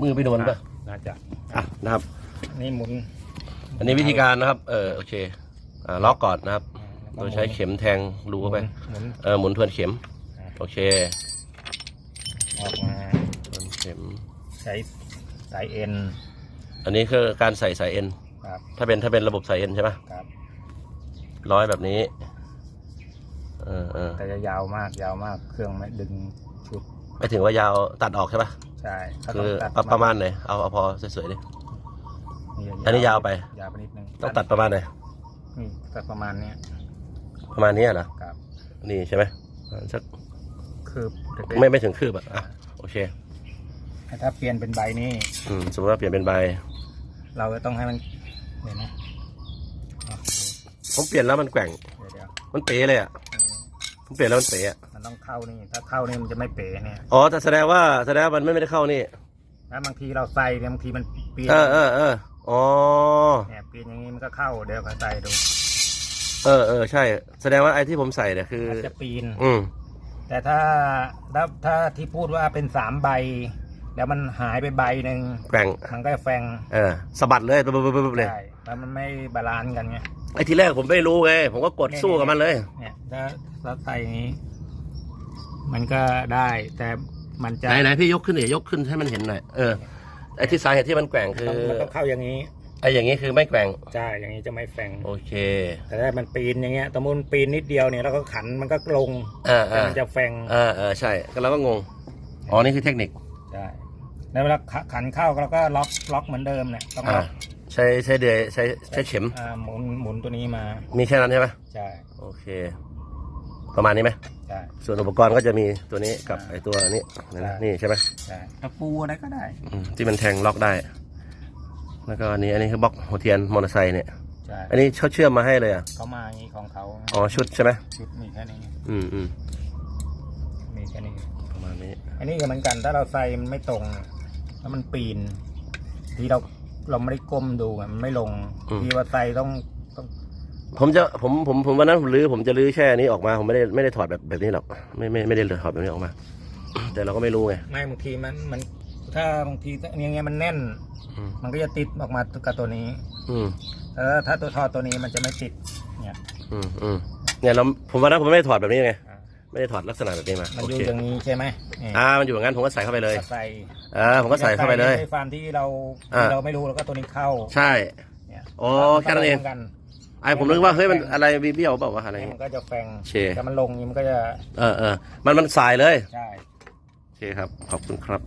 มือไปโดนปะน่าจะอะนะครับ นี่หมุน อันนี้วิธีการนะครับ เออโอเคอ่าล็อกก่อนนะครับแล้วก็โดยใช้เข็มแทงรูเข้าไป หมุนเออหมุนทวนเข็ม โอเคออกมาทวนเข็ม ใช้สายเอ็น อันนี้คือการใส่สายเอ็นครับ ถ้าเป็นถ้าเป็นระบบสายเอ็นใช่ไหมครับ ร้อยแบบนี้ เออเออแต่จะยาวมากยาวมากเครื่องไม่ดึงชุดไปถึงว่ายาวตัดออกใช่ปะ ใช่ถ้าคือต้งตัดประประมาณไหนเอาเอาพอสวยๆดิ อันนี้ยาวไป ยาวไปนิดนึงต้องตัดประมาณไหนนี่ตัดประมาณเนี้ยประมาณนี้เหรอครับ นี่ใช่ไหมประมาณสักคืบเล็กๆไม่ไม่ถึงคืบอะอะโอเคถ้าเปลี่ยนเป็นใบนี่อืมสมมติว่าเปลี่ยนเป็นใบ เราจะต้องให้มันเดี๋ยวนะอะผมเปลี่ยนแล้วมันแกว่ง เดี๋ยวเดี๋ยวมันเป๋เลยอะผมเปลี่ยนแล้วมันเป๋อะมัน ต้องเข้านี่ ถ้าเข้านี่มันจะไม่เป๋เนี่ยอ๋อแต่แสดงว่าแสดงว่ามันไม่ได้เข้านี่แล้วบางทีเราใส่เนี่ยบางทีมันเปลี่ยนเออเออเอออ๋อเนี่ยเปลี่ยนอย่างนี้มันก็เข้าเดี๋ยวเขาใส่ดูเออเออใช่ แสดงว่าไอ้ที่ผมใส่เนี่ยคือมันจะปีน อืมแต่ถ้าแล้วถ้าที่พูดว่าเป็นสามใบ แล้วมันหายไปใบหนึ่งแกว่งมันก็จะแฟงเออสะบัดเลยปุ๊บปุ๊บปุ๊บปุ๊บเลยใช่แล้วมันไม่บาลานซ์กันไงไอ้ทีแรกผมไม่รู้ไงผมก็กดสู้กับมันเลย เนี่ยถ้าเราใส่อย่างนี้ มันก็ได้แต่มันจะไหนไหนพี่ยกขึ้นหน่อยยกขึ้นให้มันเห็นหน่อยเออไอ้ที่สาเหตุที่มันแกว่งคือมันต้องเข้าอย่างนี้ไอ้อย่างนี้คือไม่แกว่งใช่อย่างนี้จะไม่แฟงโอเค แต่ถ้ามันปีนอย่างเงี้ยสมมติมันปีนนิดเดียวเนี่ยแล้วก็ขันมันก็ลงเออเอแต่อมันจะแฟงเออเออใช่ก็เราก็งงอ๋อนี่คือเทคนิคใช่แล้วเวลาขันเข้าเราก็ล็อกล็อกเหมือนเดิมเนี่ยต้องล็อ่าอกใช้ใช้เดือยใช้ใช้เข็มอ่าหมุนหมุนตัวนี้มา มีแค่นั้นใช่ไหมใช่โอเค ประมาณนี้ไหมใช่ส่วนอุปกรณ์ก็จะมีตัวนี้กับไอ้ตัวนี้นี่นะใช่นี่ใช่ไหมใช่ตะปูอะไรก็ได้อืมที่มันแทงล็อกได้ แล้วก็อันนี้อันนี้คือบล็อกหัวเทียนมอเตอร์ไซค์เนี่ย ใช่อันนี้เขาเชื่อมมาให้เลยอะเขามาอย่างนี้ของเขาอ๋อชุดใช่ไหมชุดมีแค่นี้อืมอืมมีแค่นี้ ประมาณนี้อันนี้ก็เหมือนกันถ้าเราใส่มันไม่ตรง แล้วมันปีน ที่เราเราไม่ได้ก้มดูไงมันไม่ลงที่ว่าใส่ต้องต้อง ผมจะผมผมผมวันนั้นผมรื้อผมจะรื้อแค่นี้ออกมาผมไม่ได้ไม่ได้ถอดแบบแบบนี้หรอกไม่ไม่ไม่ได้ถอดแบบนี้ออกมา แต่เราก็ไม่รู้ไง ไม่บางทีมันมัน ถ้าบางทีอย่างเงี้ยมันแน่น อืม มันก็จะติดออกมากับตัวนี้อืมแต่ถ้าตัวทอดตัวนี้มันจะไม่ติดเนี่ยอืมอืมเนี่ยเราผมวันนั้นผมไม่ได้ถอดแบบนี้ไงอ่าไม่ได้ถอดลักษณะแบบนี้มามันโออยู่เคอย่างนี้ใช่ไหมนี่อ่ามันอยู่อย่างนั้นผมก็ใส่เข้าไปเลยก็ใส่อ่าผมก็ใส่เข้าไปเลย ในฟาร์มที่เราอ่าที่เราไม่รู้แล้วก็ตัวนี้เข้า ใช่เนี่ยโอ้แค่นั้นเอง มัก็ลกัน ไอ้ผมนึกว่าเฮ้ยมันอะไรวิเบี้ยวเปล่าวะอะไรเนี่ยเงี้มัยนก็จะแฟงโอเคแต่มันลงนี่มันก็จะ เออเออมันมันสายเลย ใช่ โอเคครับ ขอบคุณครับ